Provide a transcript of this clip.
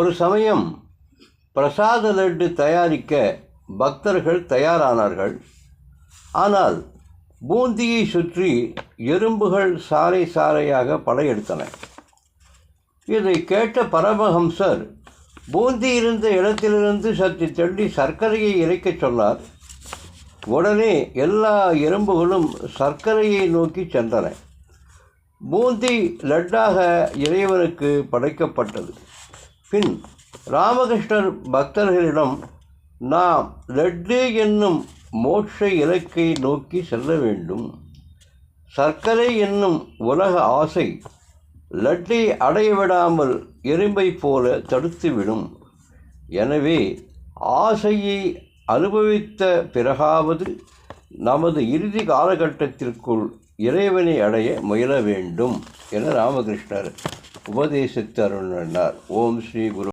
ஒரு சமயம் பிரசாத லட்டு தயாரிக்க பக்தர்கள் தயாரானார்கள். ஆனால் பூந்தியை சுற்றி எறும்புகள் சாறை சாறையாக படையெடுத்தன. இதை கேட்ட பரமஹம்சர் பூந்தி இருந்த இடத்திலிருந்து சற்று தள்ளி சர்க்கரையை இறைக்கச் சொன்னார். உடனே எல்லா எறும்புகளும் சர்க்கரையை நோக்கி சென்றன. பூந்தி லட்டாக இறைவனுக்கு படைக்கப்பட்டது. பின் ராமகிருஷ்ணர் பக்தர்களிடம் நாம் லட்டு என்னும் மோட்ச இலக்கை நோக்கி செல்ல வேண்டும். சர்க்கரை என்னும் உலக ஆசை லட்டை அடைய விடாமல் எறும்பை போல தடுத்துவிடும். எனவே ஆசையை அனுபவித்த பிறகாவது நமது இறுதி காலகட்டத்திற்குள் இறைவனை அடைய முயல வேண்டும் என ராமகிருஷ்ணர் உபதேசித்து அருளினார் ஓம் ஸ்ரீ குரு